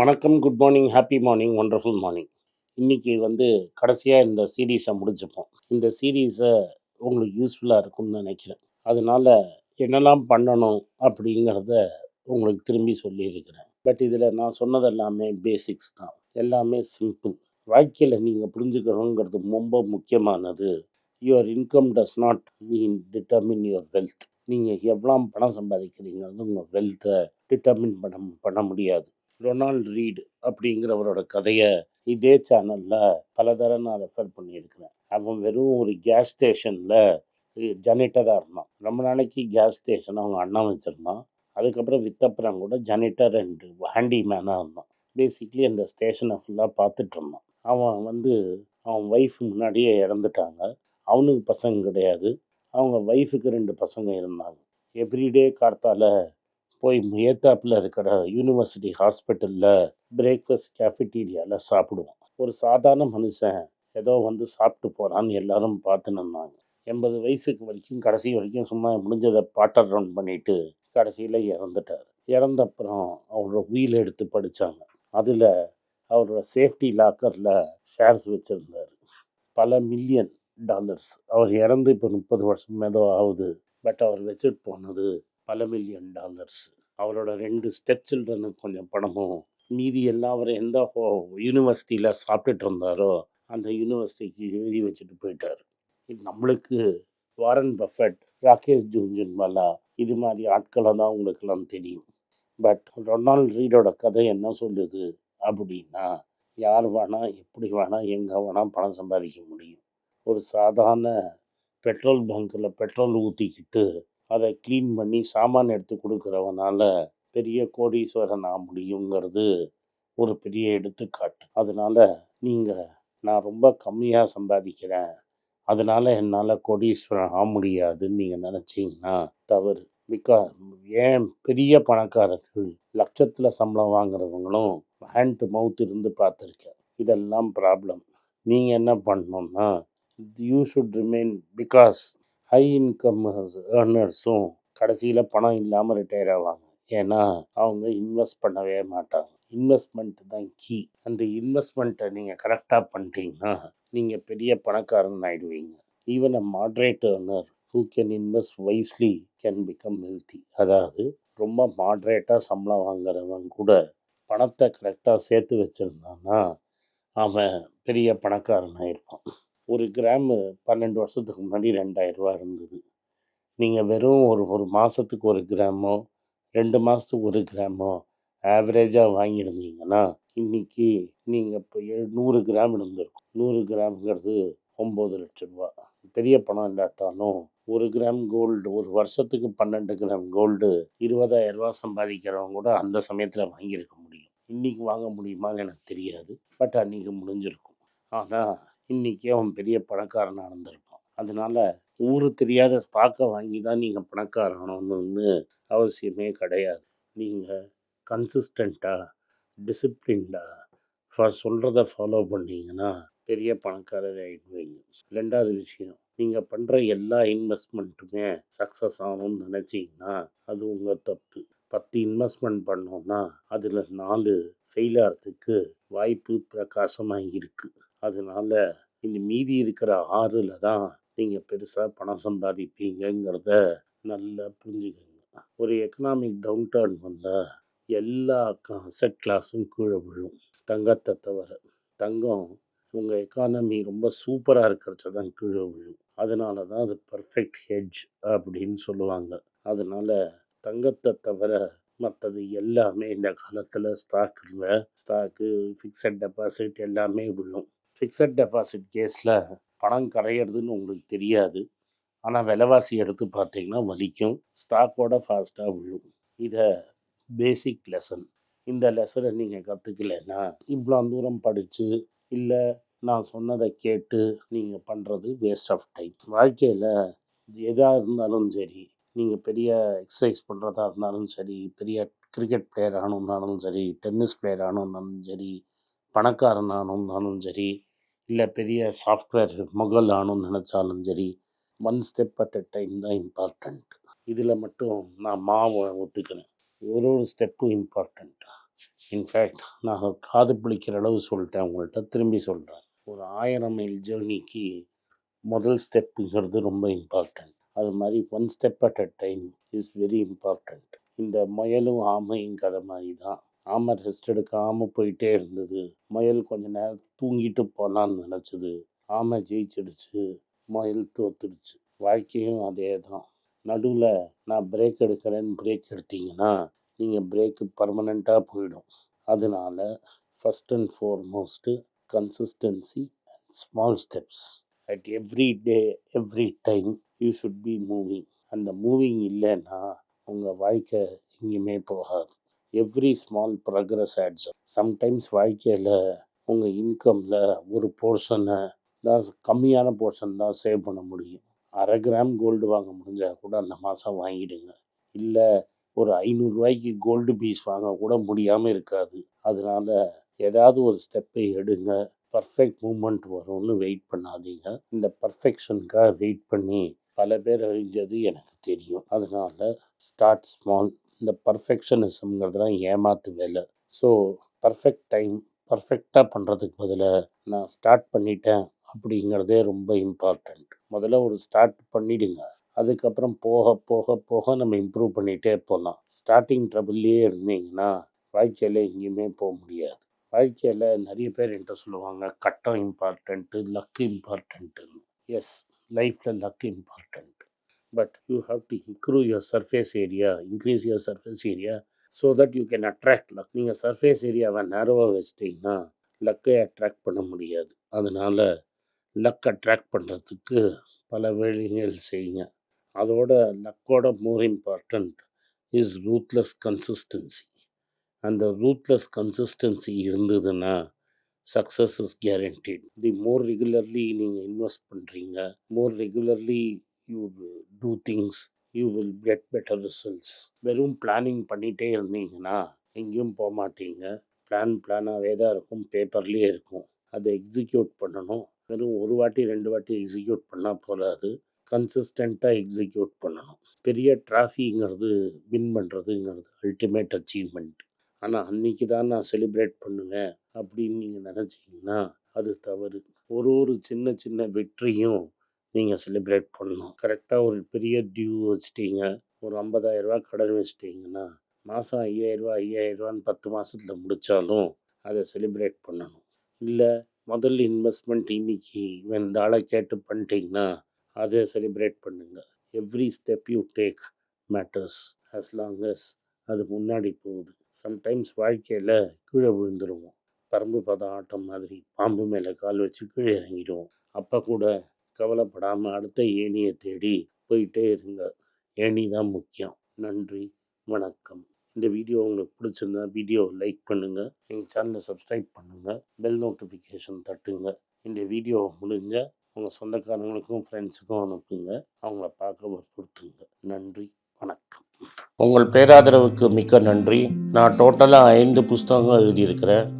வணக்கம் good morning happy morning wonderful morning இன்றைக்கி வந்து கடைசியாக இந்த சீரீஸை முடிச்சுப்போம். இந்த சீரீஸை உங்களுக்கு யூஸ்ஃபுல்லாக இருக்கும்னு நினைக்கிறேன். அதனால் என்னெல்லாம் பண்ணணும் அப்படிங்கிறத உங்களுக்கு திரும்பி சொல்லியிருக்கிறேன். பட் இதில் நான் சொன்னது எல்லாமே பேசிக்ஸ் தான். எல்லாமே சிம்பிள் வாழ்க்கையில் நீங்கள் புரிஞ்சுக்கணுங்கிறது ரொம்ப முக்கியமானது. Your income does not mean determine your wealth நீங்கள் எவ்வளோ பணம் சம்பாதிக்கிறீங்கிறது உங்கள் வெல்த்தை டிட்டர்மின் பண்ண பண்ண முடியாது. ரொனால்ட் ரீடு அப்படிங்கிறவரோட கதையை இதே சேனலில் பல தடவை நான் ரெஃபர் பண்ணியிருக்கிறேன். அவன் வெறும் ஒரு கேஸ் ஸ்டேஷனில் ஜெனேட்டராக இருந்தான். ரொம்ப நாளைக்கு கேஸ் ஸ்டேஷன் அவங்க அண்ணா வச்சுருந்தான். அதுக்கப்புறம் வித்தப்புறம் கூட ஜெனரேட்டர் அண்ட் ஹேண்டிமேனாக இருந்தான். பேசிக்லி அந்த ஸ்டேஷனை ஃபுல்லாக பார்த்துட்டு இருந்தான். அவன் வந்து அவன் ஒய்ஃப் முன்னாடியே இறந்துட்டாங்க. அவனுக்கு பசங்க கிடையாது. அவங்க ஒய்ஃபுக்கு ரெண்டு பசங்க இருந்தாங்க. எவ்ரிடே கார்த்தால போய் ஏத்தாப்பில் இருக்கிற யூனிவர்சிட்டி ஹாஸ்பிட்டலில் பிரேக்ஃபாஸ்ட் கேஃபிட்டீரியாவில் சாப்பிடுவோம் ஒரு சாதாரண மனுஷன் ஏதோ வந்து சாப்பிட்டு போகிறான்னு எல்லாரும் பார்த்துன்னு இருந்தாங்க. எண்பது வயசுக்கு வரைக்கும் கடைசி வரைக்கும் சும்மா முடிஞ்சதை பாட்டர் ரவுண்ட் பண்ணிட்டு கடைசியில் இறந்துட்டார். இறந்த அப்புறம் அவரோட உயிர் எடுத்து படித்தாங்க அதில் அவரோட சேஃப்டி லாக்கரில் ஷேர்ஸ் வச்சுருந்தார். பல மில்லியன் டாலர்ஸ் அவர் இறந்து இப்போ முப்பது வருஷம் ஏதோ ஆகுது. பட் அவர் வச்சுட்டு போனது பல மில்லியன் டாலர்ஸ் அவரோட ரெண்டு ஸ்டெப் சில்ட்ரனுக்கு கொஞ்சம் பணமும் மீதி எல்லாம் அவர் எந்த யூனிவர்சிட்டியில் சாப்பிட்டுட்டு இருந்தாரோ அந்த யூனிவர்சிட்டிக்கு எழுதி வச்சுட்டு போயிட்டார். நம்மளுக்கு வாரன் பஃபட் ராகேஷ் ஜூன்ஜுன்வாலா இது மாதிரி ஆட்களை தான் உங்களுக்கெல்லாம் தெரியும். பட் ரொனால்ட் ரீடோட கதை என்ன சொல்லுது அப்படின்னா யார் வேணால் எப்படி வேணால் எங்கே வேணால் பணம் சம்பாதிக்க முடியும். ஒரு சாதாரண பெட்ரோல் பங்க்கில் பெட்ரோல் ஊற்றிக்கிட்டு அதை க்ளீன் பண்ணி சாமான் எடுத்து கொடுக்குறவனால பெரிய கோடீஸ்வரன் ஆக முடியுங்கிறது ஒரு பெரிய எடுத்துக்காட்டு. அதனால் நீங்கள் நான் ரொம்ப கம்மியாக சம்பாதிக்கிறேன். அதனால் என்னால் கோடீஸ்வரன் ஆக முடியாதுன்னு நீங்கள் நினச்சிங்கன்னா தவறு. பிகாஸ் ஏன் பெரிய பணக்காரர்கள் லட்சத்தில் சம்பளம் வாங்குறவங்களும் ஹேண்ட் டு மவுத் இருந்து பார்த்துருக்கேன். இதெல்லாம் ப்ராப்ளம் நீங்கள் என்ன பண்ணணும்னா you should remain because high income ஏர்னர்ஸும் கடைசியில் பணம் இல்லாமல் ரிட்டையர் ஆவாங்க. ஏன்னா அவங்க இன்வெஸ்ட் பண்ணவே மாட்டாங்க. இன்வெஸ்ட்மெண்ட் தான் கீ அந்த இன்வெஸ்ட்மெண்ட்டை நீங்கள் கரெக்டாக பண்ணிட்டீங்கன்னா நீங்கள் பெரிய பணக்காரன் ஆயிடுவீங்க. Even a moderate earner who can invest wisely can become healthy அதாவது ரொம்ப மாட்ரேட்டாக சம்பளம் வாங்குறவன் கூட பணத்தை கரெக்டாக சேர்த்து வச்சுருந்தான்னா அவன் பெரிய பணக்காரனாக இருப்பான் ஒரு கிராமு பன்னெண்டு வருஷத்துக்கு முன்னாடி ரெண்டாயிரரூவா இருந்தது. நீங்கள் வெறும் ஒரு ஒரு மாதத்துக்கு ஒரு கிராமோ ரெண்டு மாதத்துக்கு ஒரு கிராமோ ஆவரேஜாக வாங்கியிருந்தீங்கன்னா இன்றைக்கி நீங்கள் இப்போ நூறு கிராம் இருந்திருக்கும். நூறு கிராம்ங்கிறது ஒம்பது லட்ச ரூபா. பெரிய பணம் இல்லாட்டாலும் ஒரு கிராம் கோல்டு ஒரு வருஷத்துக்கு பன்னெண்டு கிராம் கோல்டு இருபதாயிரம் ரூபா சம்பாதிக்கிறவங்க கூட அந்த சமயத்தில் வாங்கியிருக்க முடியும். இன்றைக்கி வாங்க முடியுமான்னு எனக்கு தெரியாது. பட் அன்றைக்கி முடிஞ்சிருக்கும். ஆனால் இன்றைக்கி அவன் பெரிய பணக்காரனாக இருந்திருப்பான். அதனால் ஊர் தெரியாத ஸ்டாக்கை வாங்கி தான் நீங்கள் பணக்காரணும்னு அவசியமே கிடையாது. நீங்கள் கன்சிஸ்டண்ட்டாக டிசிப்ளின்டாக ஃபார் சொல்கிறத ஃபாலோ பண்ணிங்கன்னா பெரிய பணக்காரர் ஆகிடுவீங்க ரெண்டாவது விஷயம் நீங்கள் பண்ணுற எல்லா இன்வெஸ்ட்மெண்ட்டுமே சக்ஸஸ் ஆகணும்னு நினச்சிங்கன்னா அது உங்கள் தப்பு. பத்து இன்வெஸ்ட்மெண்ட் பண்ணோன்னா அதில் நாலு ஃபெயில் ஆகிறதுக்கு வாய்ப்பு பிரகாசமாக இருக்குது அதனால் இந்த மீதி இருக்கிற ஆறில் தான் நீங்கள் பெருசாக பணம் சம்பாதிப்பீங்கங்கிறத நல்லா புரிஞ்சுக்கோங்க. ஒரு எக்கனாமிக் டவுன் டர்ன் வந்தால் எல்லா செட் கிளாஸும் கீழே விழும். தங்கத்தை தவிர. தங்கம் உங்கள் எக்கானமி ரொம்ப சூப்பராக இருக்கிறச்ச தான் கீழே விழும். அதனால தான் அது பர்ஃபெக்ட் ஹெட்ஜ் அப்படின்னு சொல்லுவாங்க. அதனால் தங்கத்தை தவிர மற்றது எல்லாமே இந்த காலத்தில் ஸ்டாக்கில் ஸ்டாக்கு ஃபிக்ஸட் டெபாசிட் எல்லாமே விழும். ஃபிக்ஸட் டெபாசிட் கேஸில் பணம் கரையிறதுன்னு உங்களுக்கு தெரியாது. ஆனால் விலைவாசி எடுத்து பார்த்தீங்கன்னா வலிக்கும். ஸ்டாக்கோட ஃபாஸ்ட்டாக விழும். இதை பேசிக் லெசன் இந்த லெசனை நீங்கள் கற்றுக்கலைன்னா இவ்வளோ தூரம் படித்து இல்லை நான் சொன்னதை கேட்டு நீங்கள் பண்ணுறது வேஸ்ட் ஆஃப் டைம் வாழ்க்கையில் எதாக இருந்தாலும் சரி நீங்கள் பெரிய எக்ஸசைஸ் பண்ணுறதா இருந்தாலும் சரி பெரிய கிரிக்கெட் பிளேயர் ஆகணுன்னாலும் சரி டென்னிஸ் பிளேயர் ஆகணுன்னாலும் சரி பணக்காரன் ஆகணுன்னாலும் சரி இல்லை பெரிய சாஃப்ட்வேர் முகல் ஆகணும்னு நினச்சாலும் சரி one step at a time தான் இம்பார்ட்டண்ட் இதில் மட்டும் நான் மாவை ஒத்துக்கிறேன். ஒரு ஒரு ஸ்டெப்பும் இம்பார்ட்டண்ட் இன்ஃபேக்ட் நான் காது பிடிக்கிற அளவு சொல்லிட்டேன் உங்கள்கிட்ட திரும்பி சொல்கிறேன் ஒரு ஆயிரம் மைல் ஜேர்னிக்கு முதல் ஸ்டெப்புங்கிறது ரொம்ப இம்பார்ட்டண்ட் அது மாதிரி one step at a time is very important இந்த முயலும் ஆமையும் கதை மாதிரி தான். ஆமாம் ரெஸ்ட் எடுக்காமல் போயிட்டே இருந்தது. மயில் கொஞ்ச நேரம் தூங்கிட்டு போகலான்னு நினச்சிது. ஆமை ஜெயிச்சிடுச்சு. மயில் தோத்துடுச்சு. வாழ்க்கையும் அதே தான் நடுவில் நான் பிரேக் எடுக்கிறேன்னு பிரேக் எடுத்தீங்கன்னா நீங்கள் பிரேக்கு பர்மனெண்ட்டாக போயிடும். அதனால first and foremost consistency and small steps at every day every time you should be moving அந்த மூவிங் இல்லைன்னா உங்கள் வாழ்க்கை எங்கேயுமே போகாது. Every small progress adds sometimes வாழ்க்கையில் உங்கள் இன்கமில் ஒரு போர்ஷனை தான் கம்மியான போர்ஷன் தான் சேவ் பண்ண முடியும். அரை கிராம் கோல்டு வாங்க முடிஞ்சால் கூட அந்த மாதம் வாங்கிடுங்க. இல்லை ஒரு ஐநூறுரூவாய்க்கு கோல்டு பீஸ் வாங்க கூட முடியாமல் இருக்காது. அதனால ஏதாவது ஒரு ஸ்டெப்பை எடுங்க. பர்ஃபெக்ட் மூமெண்ட் வரும்னு வெயிட் பண்ணாதீங்க. இந்த பர்ஃபெக்ஷனுக்காக வெயிட் பண்ணி பல பேர் அறிஞ்சது எனக்கு தெரியும். அதனால ஸ்டார்ட் ஸ்மால் இந்த பர்ஃபெக்ஷனிசம்ங்கிறதுலாம் ஏமாத்து வேலை ஸோ பர்ஃபெக்ட் டைம் பர்ஃபெக்டாக பண்ணுறதுக்கு பதிலாக நான் ஸ்டார்ட் பண்ணிட்டேன் அப்படிங்கிறதே ரொம்ப இம்பார்ட்டண்ட் முதல்ல ஒரு ஸ்டார்ட் பண்ணிடுங்க. அதுக்கப்புறம் போக போக போக நம்ம இம்ப்ரூவ் பண்ணிகிட்டே போகலாம். ஸ்டார்டிங் ட்ரபிள்லேயே இருந்தீங்கன்னா வாழ்க்கையில் எங்கேயுமே போக முடியாது. வாழ்க்கையில் நிறைய பேர் என்கிட்ட சொல்லுவாங்க கட்டம் இம்பார்ட்டண்ட்டு லக்கு இம்பார்ட்டண்ட்டுன்னு எஸ் லைஃப்பில் luck important but you have to improve your surface area increase your surface area so that you can attract luck நீங்கள் சர்ஃபேஸ் ஏரியாவை நேரோவாக வச்சிட்டிங்கன்னா லக்கை அட்ராக்ட் பண்ண முடியாது. அதனால் லக் அட்ராக்ட் பண்ணுறதுக்கு பல வழிகள் செய்யுங்க. அதோட லக்கோட more important is ruthless consistency அந்த ரூத்லெஸ் கன்சிஸ்டன்சி இருந்ததுன்னா success is guaranteed the more regularly நீங்கள் இன்வெஸ்ட் பண்ணுறீங்க more regularly you do things you will get better results வெறும் பிளானிங் பண்ணிகிட்டே இருந்தீங்கன்னா எங்கேயும் போக மாட்டீங்க. பிளான் பிளானாகவே தான் இருக்கும். பேப்பர்லேயே இருக்கும். அதை எக்ஸிக்யூட் பண்ணணும். வெறும் ஒரு வாட்டி ரெண்டு வாட்டி எக்ஸிக்யூட் பண்ணால் போகாது கன்சிஸ்டண்ட்டாக எக்ஸிக்யூட் பண்ணணும். பெரிய ட்ராஃபிங்கிறது வின் பண்ணுறதுங்கிறது அல்டிமேட் அச்சீவ்மெண்ட் ஆனால் அன்றைக்கி தான் நான் செலிப்ரேட் பண்ணுவேன் அப்படின்னு நீங்கள் நினச்சிங்கன்னா அது தவறு. ஒரு ஒரு சின்ன சின்ன வெற்றியும் நீங்கள் செலிப்ரேட் பண்ணணும். கரெக்டாக ஒரு பெரிய டியூ வச்சிட்டீங்க. ஒரு ஐம்பதாயிரரூபா கடன் வச்சிட்டிங்கன்னா மாதம் ஐயாயிரரூபா ஐயாயிரரூபான்னு பத்து மாதத்தில் முடித்தாலும் அதை செலிப்ரேட் பண்ணணும். இல்லை முதல் இன்வெஸ்ட்மெண்ட் இன்னைக்கு இந்த ஆளை கேட்டு பண்ணிட்டீங்கன்னா அதை செலிப்ரேட் பண்ணுங்கள் every step you take matters as long as அது முன்னாடி போகுது. சம்டைம்ஸ் வாழ்க்கையில் கீழே விழுந்துருவோம். பரம்பு பதம் ஆட்டம் மாதிரி பாம்பு மேலே கால் வச்சு கீழே இறங்கிடுவோம். அப்போ கூட கவலைப்படாமல் அடுத்த ஏணியை தேடி போயிட்டே இருங்க. ஏணி தான் முக்கியம். நன்றி. வணக்கம். இந்த வீடியோ உங்களுக்கு பிடிச்சிருந்தா வீடியோ லைக் பண்ணுங்கள் எங்கள் சேனலை சப்ஸ்கிரைப் பண்ணுங்கள் பெல் நோட்டிஃபிகேஷன் தட்டுங்க. இந்த வீடியோ முடிஞ்ச உங்கள் சொந்தக்காரங்களுக்கும் ஃப்ரெண்ட்ஸுக்கும் அனுப்புங்க. அவங்கள பார்க்க வற்புறுத்துங்க. நன்றி. வணக்கம். உங்கள் பேராதரவுக்கு மிக்க நன்றி. நான் டோட்டலாக ஐந்து புஸ்தகங்கள் எழுதியிருக்கிறேன்.